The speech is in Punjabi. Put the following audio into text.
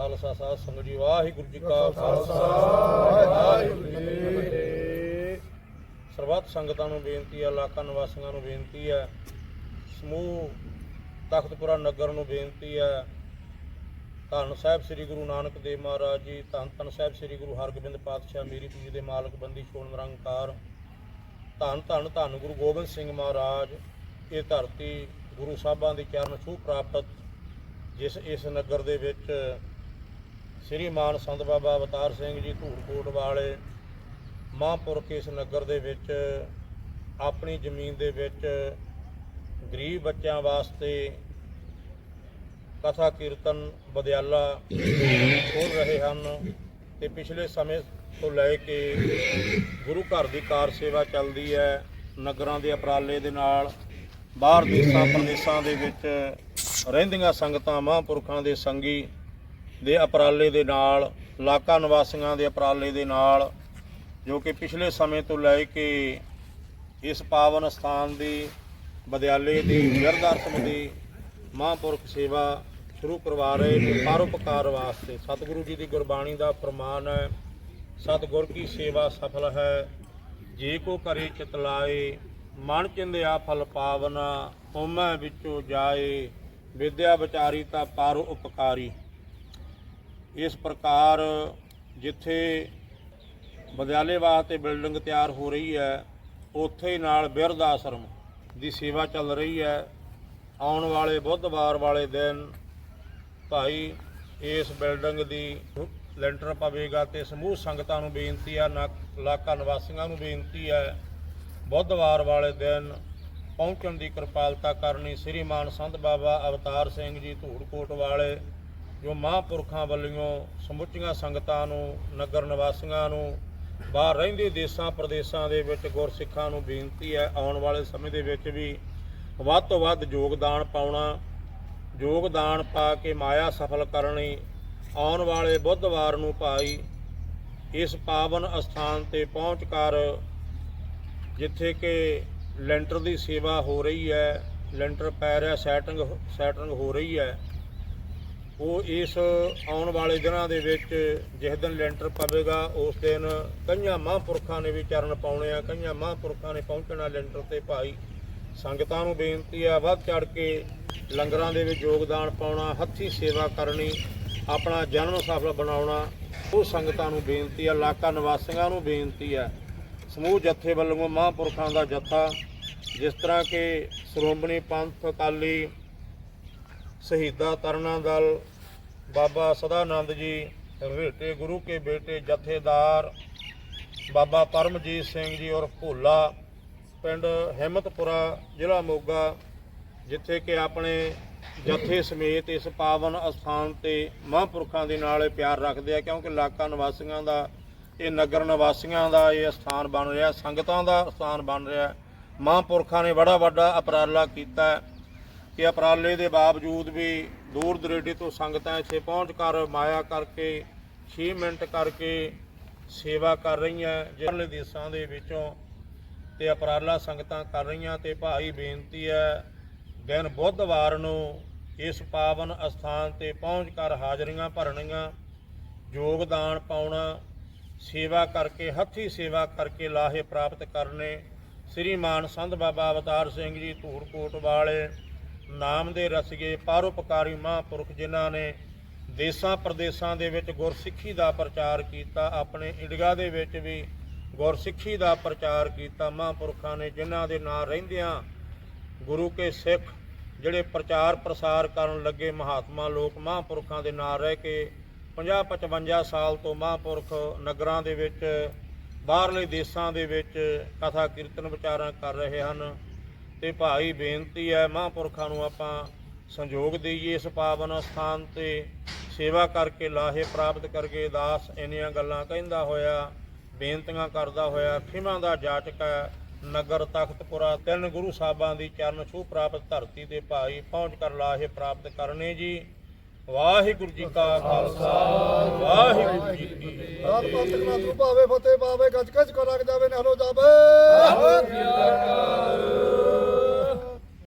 ਖਾਲਸਾ ਸਾਧ ਸੰਗਤ ਜੀ ਵਾਹਿਗੁਰੂ ਜੀ ਕਾ ਖਾਲਸਾ ਵਾਹਿਗੁਰੂ ਜੀ ਕੀ ਫਤਿਹ। ਸਰਬੱਤ ਸੰਗਤਾਂ ਨੂੰ ਬੇਨਤੀ ਹੈ ਇਲਾਕਾ ਨਿਵਾਸੀਆਂ ਨੂੰ ਬੇਨਤੀ ਹੈ ਸਮੂਹ ਤਖਤਪੁਰਾ ਨਗਰ ਨੂੰ ਬੇਨਤੀ ਹੈ। ਧੰਨ ਸਾਹਿਬ ਸ੍ਰੀ ਗੁਰੂ ਨਾਨਕ ਦੇਵ ਮਹਾਰਾਜ ਜੀ ਧੰਨ ਧੰਨ ਸਾਹਿਬ ਸ੍ਰੀ ਗੁਰੂ ਹਰਗੋਬਿੰਦ ਪਾਤਸ਼ਾਹ ਮੇਰੀ ਪੀਰ ਦੇ ਮਾਲਕ ਬੰਦੀ ਛੋੜ ਨਿਰੰਕਾਰ। ਧੰਨ ਧੰਨ ਧੰਨ ਗੁਰੂ ਗੋਬਿੰਦ ਸਿੰਘ ਮਹਾਰਾਜ ਇਹ ਧਰਤੀ ਗੁਰੂ ਸਾਹਿਬਾਂ ਦੀ ਚਰਨ ਛੂਹ ਪ੍ਰਾਪਤ ਜਿਸ ਇਸ ਨਗਰ ਦੇ ਵਿੱਚ ਸ੍ਰੀ ਮਾਨ ਸੰਤ ਬਾਬਾ ਅਵਤਾਰ ਸਿੰਘ ਜੀ ਧੂੜਕੋਟ ਵਾਲੇ ਮਹਾਂਪੁਰਖ ਇਸ ਨਗਰ ਦੇ ਵਿੱਚ, ਆਪਣੀ ਜ਼ਮੀਨ ਦੇ ਵਿੱਚ ਗਰੀਬ ਬੱਚਿਆਂ ਵਾਸਤੇ ਕਥਾ ਕੀਰਤਨ ਬਦਿਆਲਾ ਖੋਲ ਰਹੇ ਹਨ ਤੇ ਪਿਛਲੇ ਸਮੇਂ ਤੋਂ ਲੈ ਕੇ ਗੁਰੂ ਘਰ ਦੀ ਕਾਰ ਸੇਵਾ ਚੱਲਦੀ ਹੈ, ਨਗਰਾਂ ਦੇ ਅਪਰਾਲੇ ਦੇ ਨਾਲ, ਬਾਹਰ ਦੇਸਾਂ ਪ੍ਰਦੇਸਾਂ ਦੇ ਵਿੱਚ ਰਹਿੰਦੀਆਂ ਸੰਗਤਾਂ ਮਹਾਂਪੁਰਖਾਂ ਦੇ ਸੰਗੀ ਦੇ ਅਪਰਾਲੇ ਦੇ ਨਾਲ ਇਲਾਕਾ ਨਿਵਾਸੀਆਂ ਦੇ ਅਪਰਾਲੇ ਦੇ ਨਾਲ, ਜੋ ਕਿ ਪਿਛਲੇ ਸਮੇਂ ਤੋਂ ਲੈ ਕੇ ਇਸ ਪਾਵਨ ਸਥਾਨ ਦੀ ਵਿਦਿਆਲੇ ਦੀ ਵਿਰਦਾਰਤਮ ਦੀ ਮਹਾਂਪੁਰਖ ਸੇਵਾ ਸ਼ੁਰੂ ਕਰਵਾ ਰਹੇ ਨੇ, ਪਰਉਪਕਾਰ ਵਾਸਤੇ। ਸਤਿਗੁਰੂ ਜੀ ਦੀ ਗੁਰਬਾਣੀ ਦਾ ਫਰਮਾਨ ਹੈ, ਸਤਿਗੁਰ ਕੀ ਸੇਵਾ ਸਫਲ ਹੈ, ਜੇ ਕੋ ਕਰੇ ਚਿਤ ਲਾਏ, ਮਨ ਚਿੰਦਿਆ ਫਲ ਪਾਵਨਾ ਓਮੈ ਵਿੱਚੋਂ ਜਾਏ, ਵਿਦਿਆ ਵਿਚਾਰੀ ਤਾਂ ਪਾਰੋ ਉਪਕਾਰੀ ਇਸ ਪ੍ਰਕਾਰ ਜਿੱਥੇ ਵਿਦਿਆਲੇ ਵਾਸਤੇ ਬਿਲਡਿੰਗ ਤਿਆਰ ਹੋ ਰਹੀ ਹੈ, ਉੱਥੇ ਹੀ ਨਾਲ ਬਿਰਧ ਆਸ਼ਰਮ ਦੀ ਸੇਵਾ ਚੱਲ ਰਹੀ ਹੈ। ਆਉਣ ਵਾਲੇ ਬੁੱਧਵਾਰ ਵਾਲੇ ਦਿਨ ਭਾਈ ਇਸ ਬਿਲਡਿੰਗ ਦੀ ਲੈਂਟਰ ਪਵੇਗਾ ਤੇ ਸਮੂਹ ਸੰਗਤਾਂ ਨੂੰ ਬੇਨਤੀ ਹੈ ਨਾ ਇਲਾਕਾ ਨਿਵਾਸੀਆਂ ਨੂੰ ਬੇਨਤੀ ਹੈ, ਬੁੱਧਵਾਰ ਵਾਲੇ ਦਿਨ ਪਹੁੰਚਣ ਦੀ ਕਿਰਪਾਲਤਾ ਕਰਨੀ ਸ਼੍ਰੀਮਾਨ ਸੰਤ ਬਾਬਾ ਅਵਤਾਰ ਸਿੰਘ ਜੀ ਧੂੜਕੋਟ ਵਾਲੇ ਜੋ ਮਹਾਂਪੁਰਖਾਂ ਵੱਲੋਂ ਸਮੁੱਚੀਆਂ ਸੰਗਤਾਂ ਨੂੰ, ਨਗਰ ਨਿਵਾਸੀਆਂ ਨੂੰ, ਬਾਹਰ ਰਹਿੰਦੇ ਦੇਸਾਂ ਪ੍ਰਦੇਸਾਂ ਦੇ ਵਿੱਚ ਗੁਰਸਿੱਖਾਂ ਨੂੰ ਬੇਨਤੀ ਹੈ, ਆਉਣ ਵਾਲੇ ਸਮੇਂ ਦੇ ਵਿੱਚ ਵੀ ਵੱਧ ਤੋਂ ਵੱਧ ਯੋਗਦਾਨ ਪਾਉਣਾ, ਯੋਗਦਾਨ ਪਾ ਕੇ ਮਾਇਆ ਸਫਲ ਕਰਨੀ, ਆਉਣ ਵਾਲੇ ਬੁੱਧਵਾਰ ਨੂੰ ਭਾਈ ਇਸ ਪਾਵਨ ਅਸਥਾਨ ਤੇ ਪਹੁੰਚ ਕਰ ਜਿੱਥੇ ਕਿ ਲੈਂਟਰ ਦੀ ਸੇਵਾ ਹੋ ਰਹੀ ਹੈ, ਲੈਂਟਰ ਪੈ ਰਿਹਾ, ਸੈਟਿੰਗ ਸੈਟਿੰਗ ਹੋ ਰਹੀ ਹੈ। ਉਹ ਇਸ ਆਉਣ ਵਾਲੇ ਦਿਨਾਂ ਦੇ ਵਿੱਚ ਜਿਸ ਦਿਨ ਲੈਂਟਰ ਪਵੇਗਾ, ਉਸ ਦਿਨ ਕਈਆਂ ਮਹਾਂਪੁਰਖਾਂ ਨੇ ਵੀ ਚਰਨ ਪਾਉਣੇ ਆ, ਕਈਆਂ ਮਹਾਂਪੁਰਖਾਂ ਨੇ ਪਹੁੰਚਣਾ ਲੈਂਟਰ ਤੇ ਭਾਈ। ਸੰਗਤਾਂ ਨੂੰ ਬੇਨਤੀ ਆ, ਵੱਧ ਚੜ ਕੇ ਲੰਗਰਾਂ ਦੇ ਵਿੱਚ ਯੋਗਦਾਨ ਪਾਉਣਾ, ਹੱਥੀ ਸੇਵਾ ਕਰਨੀ, ਆਪਣਾ ਜਨਮ ਸਫਲ ਬਣਾਉਣਾ, ਉਹ ਸੰਗਤਾਂ ਨੂੰ ਬੇਨਤੀ ਆ, ਇਲਾਕਾ ਨਿਵਾਸੀਆਂ ਨੂੰ ਬੇਨਤੀ ਆ। ਸਮੂਹ ਜੱਥੇ ਵੱਲੋਂ ਮਹਾਂਪੁਰਖਾਂ ਦਾ ਜੱਥਾ, ਜਿਸ ਤਰ੍ਹਾਂ ਕਿ ਸ਼੍ਰੋਮਣੀ ਪੰਥ ਅਕਾਲੀ ਸ਼ਹੀਦਾ ਤਰਨਾ ਦਲ ਬਾਬਾ ਸਦਾਨੰਦ ਜੀ ਰੇਟੇ ਗੁਰੂ ਕੇ ਬੇਟੇ ਜਥੇਦਾਰ, ਬਾਬਾ ਪਰਮਜੀਤ ਸਿੰਘ ਜੀ ਔਰ ਭੋਲਾ, ਪਿੰਡ ਹਿੰਮਤਪੁਰਾ, ਜ਼ਿਲ੍ਹਾ ਮੋਗਾ, ਜਿੱਥੇ ਕਿ ਆਪਣੇ ਜਥੇ ਸਮੇਤ ਇਸ ਪਾਵਨ ਅਸਥਾਨ ਤੇ ਮਹਾਂਪੁਰਖਾਂ ਦੇ ਨਾਲ ਪਿਆਰ ਰੱਖਦੇ ਆ, ਕਿਉਂਕਿ ਇਲਾਕਾ ਨਿਵਾਸੀਆਂ ਦਾ, ਇਹ ਨਗਰ ਨਿਵਾਸੀਆਂ ਦਾ ਇਹ ਸਥਾਨ ਬਣ ਰਿਹਾ, ਸੰਗਤਾਂ ਦਾ ਸਥਾਨ ਬਣ ਰਿਹਾ। ਮਹਾਂਪੁਰਖਾਂ ਨੇ ਬੜਾ ਵੱਡਾ ਉਪਰਾਲਾ ਕੀਤਾ। ਕਿ ਉਪਰਾਲੇ ਦੇ ਬਾਵਜੂਦ ਵੀ ਦੂਰ ਦਰੇਡੇ ਤੋਂ ਸੰਗਤਾਂ ਇੱਥੇ ਪਹੁੰਚ ਕਰ, ਮਾਇਆ ਕਰਕੇ 6 ਮਿੰਟ ਕਰਕੇ ਸੇਵਾ ਕਰ ਰਹੀਆਂ ਜਿਹੜੇ ਦੇਸ਼ਾਂ ਦੇ ਵਿੱਚੋਂ ਤੇ ਉਪਰਾਲਾ ਸੰਗਤਾਂ ਕਰ ਰਹੀਆਂ ਤੇ ਭਾਈ ਬੇਨਤੀ ਹੈ, ਦਿਨ ਬੁੱਧਵਾਰ ਨੂੰ ਇਸ ਪਾਵਨ ਅਸਥਾਨ ਤੇ ਪਹੁੰਚ ਕਰ ਹਾਜ਼ਰੀਆਂ ਭਰਨੀਆਂ, ਯੋਗਦਾਨ ਪਾਉਣਾ, ਸੇਵਾ ਕਰਕੇ, ਹੱਥੀ ਸੇਵਾ ਕਰਕੇ ਲਾਹੇ ਪ੍ਰਾਪਤ ਕਰਨੇ। ਸ੍ਰੀ ਮਾਨ ਸੰਤ ਬਾਬਾ ਅਵਤਾਰ ਸਿੰਘ ਜੀ, ਧੂਰਕੋਟ ਵਾਲੇ ਨਾਮ ਦੇ ਰਸਗੇ ਪਾਰੋਪਕਾਰੀ ਮਹਾਂਪੁਰਖ ਜਿਨ੍ਹਾਂ ਨੇ ਦੇਸਾਂ ਪ੍ਰਦੇਸਾਂ ਦੇ ਵਿੱਚ ਗੁਰਸਿੱਖੀ ਦਾ ਪ੍ਰਚਾਰ ਕੀਤਾ, ਆਪਣੇ ਇੰਡੀਆ ਦੇ ਵਿੱਚ ਵੀ ਗੁਰਸਿੱਖੀ ਦਾ ਪ੍ਰਚਾਰ ਕੀਤਾ, ਮਹਾਂਪੁਰਖਾਂ ਨੇ ਜਿਨ੍ਹਾਂ ਦੇ ਨਾਂ ਰਹਿੰਦਿਆਂ ਗੁਰੂ ਕੇ ਸਿੱਖ ਜਿਹੜੇ ਪ੍ਰਚਾਰ ਪ੍ਰਸਾਰ ਕਰਨ ਲੱਗੇ ਮਹਾਤਮਾ ਲੋਕ, ਮਹਾਂਪੁਰਖਾਂ ਦੇ ਨਾਂ ਰਹਿ ਕੇ 50 55 ਸਾਲ ਤੋਂ ਮਹਾਂਪੁਰਖ ਨਗਰਾਂ ਦੇ ਵਿੱਚ, ਬਾਹਰਲੇ ਦੇਸਾਂ ਦੇ ਵਿੱਚ ਕਥਾ ਕੀਰਤਨ ਵਿਚਾਰਾਂ ਕਰ ਰਹੇ ਹਨ। ਤੇ ਭਾਈ ਬੇਨਤੀ ਹੈ ਮਹਾਂਪੁਰਖਾਂ ਨੂੰ ਆਪਾਂ ਸੰਯੋਗ ਦੇਈਏ ਇਸ ਪਾਵਨ ਸਥਾਨ ਤੇ ਸੇਵਾ ਕਰਕੇ ਲਾਹੇ ਪ੍ਰਾਪਤ ਕਰਕੇ ਦਾਸ ਇੰਨੀਆਂ ਗੱਲਾਂ ਕਹਿੰਦਾ ਹੋਇਆ ਬੇਨਤੀਆਂ ਕਰਦਾ ਹੋਇਆ ਖਿਮਾ ਦਾ ਜਾਚਕ ਹੈ ਨਗਰ ਤਖਤਪੁਰਾ ਤਿੰਨ ਗੁਰੂ ਸਾਹਿਬਾਂ ਦੀ ਚਰਨ ਛੂਹ ਪ੍ਰਾਪਤ ਧਰਤੀ ਤੇ ਭਾਈ ਪਹੁੰਚ ਕਰ ਲਾਹੇ ਪ੍ਰਾਪਤ ਕਰਨੇ ਜੀ। ਵਾਹਿਗੁਰੂ ਜੀ ਕਾ ਖਾਲਸਾ ਵਾਹਿਗੁਰੂ ਜੀ ਕੀ ਫਤਿਹ। ਰਾਤ ਪੰਥ ਨਾ ਭਾਵੇ ਫਤਿਹ ਪਾਵੇ ਗੱਜ ਗੱਜ ਕੋ ਲੱਗ ਜਾਵੇ ਨਹਰੋ ਜਾਵੇ।